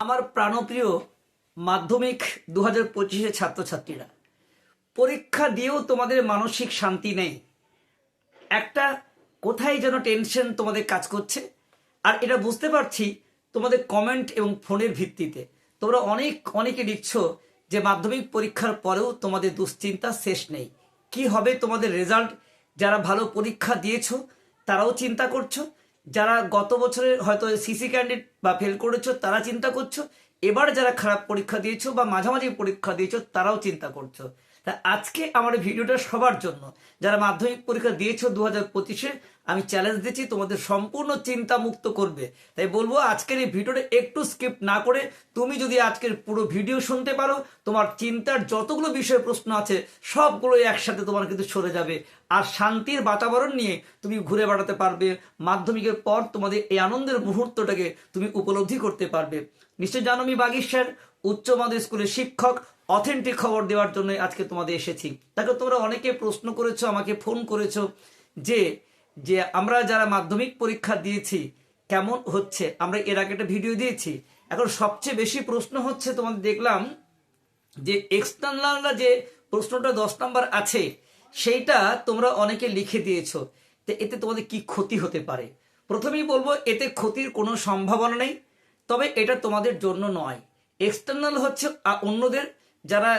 আমার প্রাণপ্রিয় মাধ্যমিক দু হাজার পঁচিশে ছাত্রছাত্রীরা, পরীক্ষা দিয়েও তোমাদের মানসিক শান্তি নেই। একটা, কোথায় যেন টেনশন তোমাদের কাজ করছে? আর এটা বুঝতে পারছি তোমাদের কমেন্ট এবং ফোনের ভিত্তিতে। তোমরা অনেক, অনেকে লিখছো যে মাধ্যমিক পরীক্ষার পরেও তোমাদের দুশ্চিন্তা শেষ নেই। কি হবে তোমাদের রেজাল্ট? যারা ভালো পরীক্ষা দিয়েছ, তারাও চিন্তা করছ। যারা গত বছরে হয়তো সিসি ক্যান্ডিডেট বা ফেল করেছ, তারা চিন্তা করছ। এবার যারা খারাপ পরীক্ষা দিয়েছ বা মাঝামাঝি পরীক্ষা দিয়েছ, তারাও চিন্তা করছ। তা আজকে আমার ভিডিওটা সবার জন্য। যারা মাধ্যমিক পরীক্ষা দিয়েছ দু হাজার পঁচিশে, আমি চ্যালেঞ্জ দিচ্ছি, তোমাদের সম্পূর্ণ চিন্তা মুক্ত করবে। তাই বলব, আজকের এই ভিডিওটা একটু স্কিপ না করে তুমি যদি আজকের পুরো ভিডিও শুনতে পারো, তোমার চিন্তার যতগুলো বিষয় প্রশ্ন আছে, সবগুলো একসাথে তোমার কিন্তু সরে যাবে। আর শান্তির বাতাবরণ নিয়ে তুমি ঘুরে বেড়াতে পারবে। মাধ্যমিকের পর তোমাদের এই আনন্দের মুহূর্তটাকে তুমি উপলব্ধি করতে পারবে। নিশ্চয় জানো আমি বাগির উচ্চ মাধ্যমিক স্কুলের শিক্ষক অথেন্টিক খবর দেওয়ার জন্য আজকে তোমাদের এসেছি। দেখো, তোমরা অনেকে প্রশ্ন করেছ, আমাকে ফোন করেছ যে যে আমরা যারা মাধ্যমিক পরীক্ষা দিয়েছি, কেমন হচ্ছে? আমরা এর আগে একটা ভিডিও দিয়েছি। এখন সবচেয়ে বেশি প্রশ্ন হচ্ছে, তোমাদের দেখলাম যে এক্সটার্নালরা যে প্রশ্নটা দশ নম্বর আছে, সেইটা তোমরা অনেকে লিখে দিয়েছ। তো এতে তোমাদের কি ক্ষতি হতে পারে? প্রথমেই বলব, এতে ক্ষতির কোনো সম্ভাবনা নেই, তবে এটা তোমাদের জন্য নয়। এক্সটার্নাল হচ্ছে অন্যদের যারা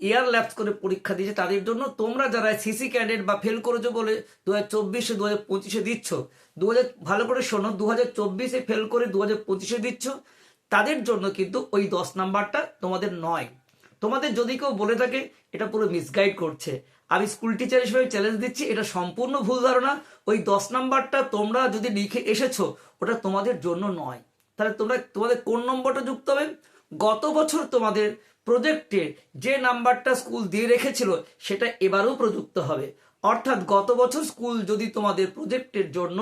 এয়ার ল্যাপস করে পরীক্ষা দিয়েছে তাদের জন্য তোমরা যারা সিসি ক্যাডেট বা ফেল করেছ বলে দু হাজার চব্বিশে দু হাজার পঁচিশে দিচ্ছ দু হাজার ভালো করে শোনো দু হাজার চব্বিশে ফেল করে দু হাজার পঁচিশে দিচ্ছ, তাদের জন্য কিন্তু ওই দশ নাম্বারটা তোমাদের নয়। তোমাদের যদি কেউ বলে থাকে, এটা পুরো মিসগাইড করছে। আমি স্কুল টিচার হিসেবে চ্যালেঞ্জ দিচ্ছি, এটা সম্পূর্ণ ভুল ধারণা। ওই দশ নাম্বারটা তোমরা যদি লিখে এসেছ, ওটা তোমাদের জন্য নয়। তাহলে তোমরা, তোমাদের কোন নম্বরটা যুক্ত হবে? গত বছর তোমাদের প্রজেক্টে যে নাম্বারটা স্কুল দিয়ে রেখেছিল, সেটা এবারেও প্রযুক্ত হবে। অর্থাৎ গত বছর স্কুল যদি তোমাদের প্রজেক্টের জন্য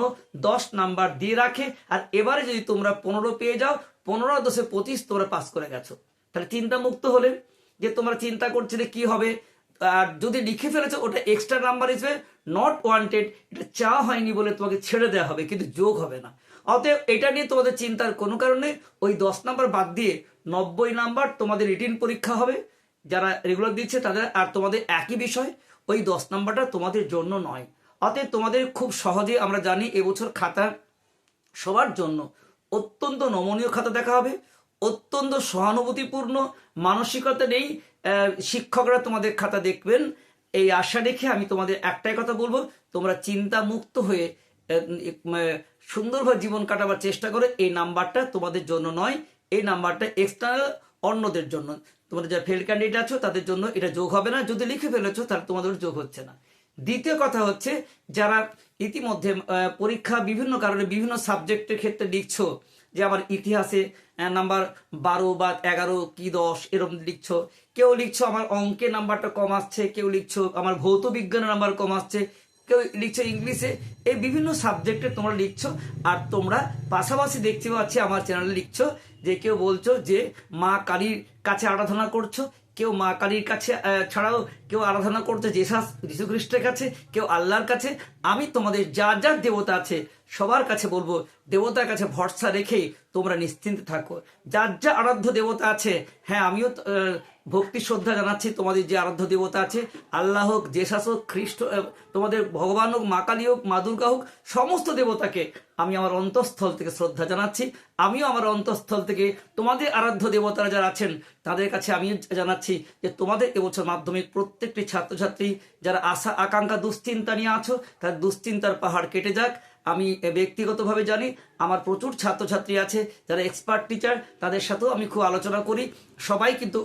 দশ নাম্বার দিয়ে রাখে, আর এবারে যদি তোমরা পনেরো পেয়ে যাও, পনেরো দশে পঁচিশ তোমরা পাস করে গেছো। তাহলে চিন্তা মুক্ত হলে যে তোমরা চিন্তা করছিলে কি হবে, আর যদি লিখে ফেলেছো, ওটা এক্সট্রা নাম্বার হিসেবে নট ওয়ান্টেড এটা চাওয়া হয়নি বলে তোমাকে ছেড়ে দেওয়া হবে, কিন্তু যোগ হবে না। অতএব এটা নিয়ে তোমাদের চিন্তার কোনো কারণে ওই দশ নাম্বার বাদ দিয়ে নব্বই নাম্বার তোমাদের রিটিন পরীক্ষা হবে। যারা রেগুলার দিচ্ছে তাদের, আর তোমাদের একই বিষয়, ওই দশ নাম্বারটা তোমাদের জন্য নয়। অতএব তোমাদের খুব সহজে আমরা জানি এবছর খাতা সবার জন্য অত্যন্ত নমনীয় খাতা দেখা হবে, অত্যন্ত সহানুভূতিপূর্ণ, মানসিকতা নেই শিক্ষকরা তোমাদের খাতা দেখবেন। এই আশা রেখে আমি তোমাদের একটাই কথা বলব, তোমরা চিন্তা মুক্ত হয়ে সুন্দরভাবে জীবন কাটাবার চেষ্টা করো, এই নাম্বারটা তোমাদের জন্য নয় এই নাম্বারটা এক্সটার্নাল অন্যদের জন্য। তোমরা যারা ফেল ক্যান্ডিডেট আছো, তাদের জন্য এটা যোগ হবে না। যদি লিখে ফেলেছো, তাহলে তোমাদের যোগ হচ্ছে না। দ্বিতীয় কথা হচ্ছে, যারা ইতিমধ্যে পরীক্ষা বিভিন্ন কারণে বিভিন্ন সাবজেক্টের ক্ষেত্রে লিখছো, যে আমার ইতিহাসে নাম্বার বারো বা এগারো, কি দশ, এরকম লিখছো। কেউ লিখছো, আমার অঙ্কে নাম্বারটা কম আসছে। কেউ লিখছো, আমার ভৌত বিজ্ঞানের নাম্বার কম আসছে। কেউ লিখছো ইংলিশে এই বিভিন্ন সাবজেক্টে তোমরা লিখছো আর তোমরা পাশাপাশি দেখতে পাচ্ছি আমার চ্যানেলে লিখছো যে কেউ বলছো যে মা কালীর কাছে আরাধনা করছ, কেউ মা কালীর কাছে ছাড়াও কেউ আরাধনা করছে জেসাস যীশু খ্রিস্টের কাছে, কেউ আল্লাহর কাছে, আমি তোমাদের যা যা দেবতা আছে, সবার কাছে বলব, দেবতার কাছে ভরসা রেখেই তোমরা নিশ্চিন্তে থাকো। যার যা আরাধ্য দেবতা আছে হ্যাঁ আমিও ভক্তি শ্রদ্ধা জানাচ্ছি তোমাদের যে আরাধ্য দেবতা আছে, আল্লাহ হোক জেসাস হোক খ্রিস্ট তোমাদের ভগবান হোক, মা কালী হোক, মা দুর্গা হোক, সমস্ত দেবতাকে আমি আমার অন্তঃস্থল থেকে শ্রদ্ধা জানাচ্ছি। আমিও আমার অন্তঃস্থল থেকে তোমাদের আরাধ্য দেবতারা যারা আছেন, তাদের কাছে আমি জানাচ্ছি যে তোমাদের এবছর মাধ্যমিক প্রত্যেকটি ছাত্রছাত্রী যারা আশা, আকাঙ্ক্ষা, দুশ্চিন্তা নিয়ে আছো, তার দুশ্চিন্তার পাহাড় কেটে যাক। আমি ব্যক্তিগতভাবে জানি, আমার প্রচুর ছাত্রছাত্রী আছে, যারা এক্সপার্ট টিচার তাদের সাথেও আমি খুব আলোচনা করি। সবাই কিন্তু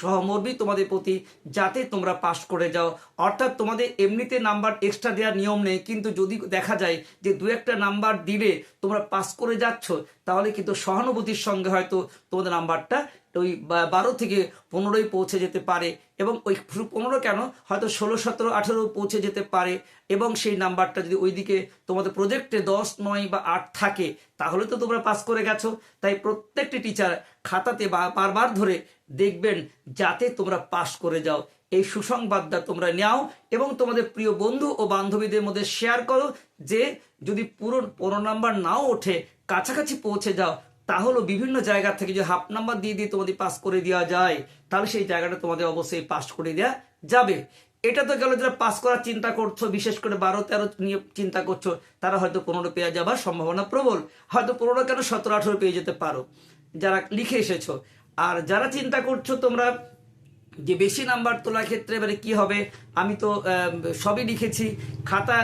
সহমর্মী। তোমাদের প্রতি যাতে তোমরা পাশ করে যাও। অর্থাৎ তোমাদের এমনিতে নাম্বার এক্সট্রা দেওয়ার নিয়ম নেই, কিন্তু যদি দেখা যায় যে দু একটা নাম্বার দিলে তোমরা পাস করে যাচ্ছ, তাহলে কিন্তু সহানুভূতির সঙ্গে হয়তো তোমাদের নাম্বারটা ওই বারো থেকে পনেরোই পৌঁছে যেতে পারে এবং ওই পনেরো কেন? হয়তো ষোলো, সতেরো, আঠেরো পৌঁছে যেতে পারে এবং সেই নাম্বারটা যদি ওইদিকে তোমাদের প্রজেক্টে দশ, নয় বা আট থাকে, তাহলে তো তোমরা পাস করে গেছো। তাই প্রত্যেকটি টিচার খাতাতে বারবার ধরে দেখবেন যাতে তোমরা পাস করে যাও। এই সুসংবাদটা তোমরা নাও এবং তোমাদের প্রিয় বন্ধু ও বান্ধবীদের মধ্যে শেয়ার করো যে যদি পুরো পনেরো নাম্বার নাও ওঠে, কাছাকাছি পৌঁছে যাও তা হলো বিভিন্ন জায়গা থেকে যদি হাফ নাম্বার দিয়ে দিয়ে তোমাদের পাস করে দেওয়া যায়, তাহলে সেই জায়গাটা তোমাদের অবশ্যই পাস করে দেওয়া যাবে। এটা তো গেল যারা পাস করার চিন্তা করছ, বিশেষ করে বারো তেরো নিয়ে চিন্তা করছ, তারা হয়তো পনেরো পেয়ে যাবার সম্ভাবনা প্রবল। হয়তো পনেরো কেন সতেরো আঠেরো পেয়ে যেতে পারো। যারা লিখে এসেছ। আর যারা চিন্তা করছ তোমরা যে বেশি নাম্বার তোলার ক্ষেত্রে মানে কি হবে? আমি তো সবই লিখেছি। খাতা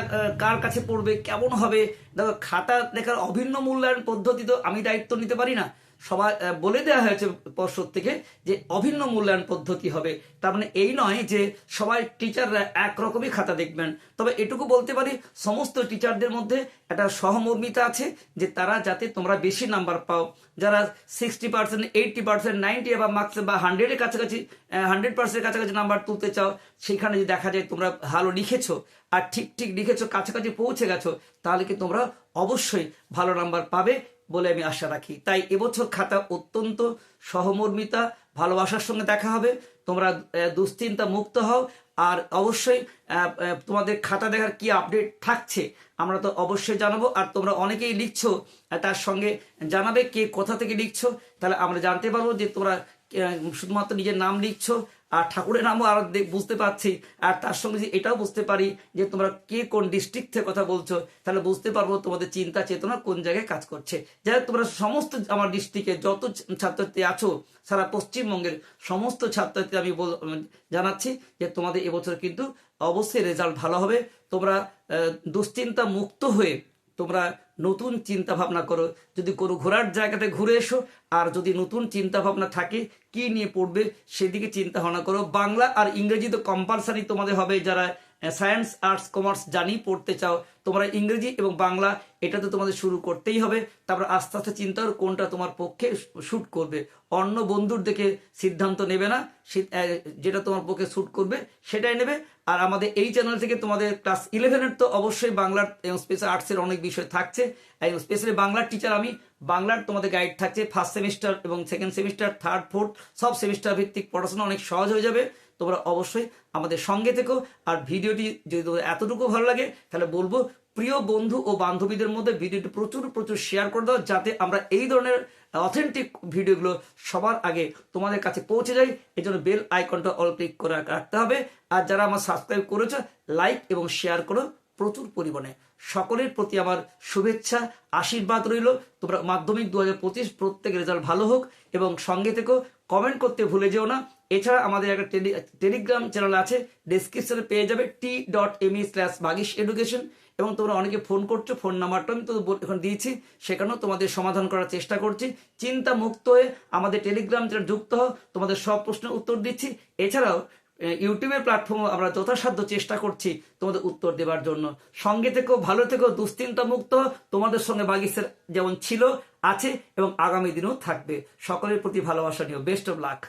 কার কাছে পড়বে? কেমন হবে? দেখো, খাতা লেখার অভিন্ন মূল্যায়ন পদ্ধতি তো আমি দায়িত্ব নিতে পারি না। সবাই বলে দেওয়া হয়েছে পর্ষদ থেকে যে অভিন্ন মূল্যায়ন পদ্ধতি হবে। তার মানে এই নয় যে সবাই টিচাররা একরকমই খাতা দেখবেন। তবে এটুকু বলতে পারি, সমস্ত টিচারদের মধ্যে একটা সহমর্মিতা আছে যে তারা যাতে তোমরা বেশি নাম্বার পাও। যারা sixty percent eighty percent ninety বা মার্কস বা হান্ড্রেডের কাছাকাছি হান্ড্রেড পার্সেন্টের কাছাকাছি নাম্বার তুলতে চাও, সেখানে যদি দেখা যায় তোমরা ভালো লিখেছো আর ঠিক ঠিক লিখেছো, কাছাকাছি পৌঁছে গেছো, তাহলে কি তোমরা অবশ্যই ভালো নাম্বার পাবে। বলে আমি আশা রাখি। তাই এবছর খাতা অত্যন্ত সহমর্মিতা, ভালোবাসার সঙ্গে দেখা হবে। তোমরা দুশ্চিন্তা মুক্ত হও। আর অবশ্যই তোমাদের খাতা দেখার কি আপডেট থাকছে আমরা তো অবশ্যই জানাব। আর তোমরা অনেকেই লিখছো তার সঙ্গে জানাবে কে কোথা থেকে লিখছো। তাহলে আমরা জানতে পারব যে তোমরা শুধুমাত্র নিজের নাম লিখছ আর ঠাকুরের নামও আর বুঝতে পারছি, আর তার সঙ্গে যে এটাও বুঝতে পারি যে তোমরা কে কোন ডিস্ট্রিক্ট থেকে কথা বলছো, তাহলে বুঝতে পারব তোমাদের চিন্তা চেতনা কোন জায়গায় কাজ করছে। যাই তোমরা সমস্ত আমার ডিস্ট্রিক্টে যত ছাত্রছাত্রী আছো, সারা পশ্চিমবঙ্গের সমস্ত ছাত্রছাত্রী আমি জানাচ্ছি যে তোমাদের এবছর কিন্তু অবশ্যই রেজাল্ট ভালো হবে। তোমরা দুশ্চিন্তা মুক্ত হয়ে তোমরা নতুন চিন্তা ভাবনা করো। যদি কোনো ঘোরার জায়গাতে ঘুরে এসো, আর যদি নতুন চিন্তা ভাবনা থাকে, কি নিয়ে পড়বে সেদিকে চিন্তা ভাবনা করো। বাংলা আর ইংরেজি তো কম্পালসারি তোমাদের হবে, যারা সায়েন্স আর্টস কমার্স জানি পড়তে চাও তোমরা ইংরেজি এবং বাংলা এটা তো তোমাদের শুরু করতেই হবে। তারপর আস্তে আস্তে চিন্তা করো কোনটা তোমার পক্ষে শ্যুট করবে। অন্য বন্ধুর দেখে সিদ্ধান্ত নেবে না যেটা তোমার পক্ষে শ্যুট করবে সেটাই নেবে। আর আমাদের এই চ্যানেল থেকে তোমাদের ক্লাস ইলেভেনের তো অবশ্যই বাংলার, এবং স্পেশাল আর্টসের অনেক বিষয় থাকছে। এবং স্পেশালি বাংলার টিচার আমি, বাংলার তোমাদের গাইড থাকছে ফার্স্ট সেমিস্টার এবং সেকেন্ড সেমিস্টার থার্ড ফোর্থ সব সেমিস্টার ভিত্তিক পড়াশোনা অনেক সহজ হয়ে যাবে। তোমরা অবশ্যই আমাদের সঙ্গে থেকো। আর ভিডিওটি যদি তোমাদের এতটুকু ভালো লাগে, তাহলে বলব প্রিয় বন্ধু ও বান্ধবীদের মধ্যে ভিডিওটি প্রচুর প্রচুর শেয়ার করে দাও যাতে আমরা এই ধরনের অথেন্টিক ভিডিওগুলো সবার আগে তোমাদের কাছে পৌঁছে যায় এই জন্য বেল আইকনটা অল ক্লিক করে রাখতে হবে। আর যারা আমার সাবস্ক্রাইব করেছ লাইক এবং শেয়ার করো প্রচুর পরিমাণে। সকলের প্রতি আমার শুভেচ্ছা, আশীর্বাদ রইল। তোমরা মাধ্যমিক দু হাজার পঁচিশ প্রত্যেক রেজাল্ট ভালো হোক এবং সঙ্গে থেকেও কমেন্ট করতে ভুলে যেও না। এছাড়া আমাদের একটা টেলি- টেলিগ্রাম চ্যানেল আছে ডিসক্রিপশনে পেয়ে যাবে T dot M slash Bagish education এবং তোমরা অনেকে ফোন করছ ফোন নাম্বারটা আমি তো এখন দিয়েছি, সেখানেও তোমাদের সমাধান করার চেষ্টা করছি। চিন্তা মুক্ত হয়ে আমাদের টেলিগ্রাম চ্যানেল যুক্ত হও, তোমাদের সব প্রশ্নের উত্তর দিচ্ছি। এছাড়াও ইউটিউবের প্ল্যাটফর্মে আমরা যথাসাধ্য চেষ্টা করছি তোমাদের উত্তর দেওয়ার জন্য। সঙ্গে থেকেও ভালো থেকেও দুশ্চিন্তা মুক্ত তোমাদের সঙ্গে বাগিসের যেমন ছিল আছে এবং আগামী দিনেও থাকবে। সকলের প্রতি ভালোবাসা নিয়েও বেস্ট অফ লাক।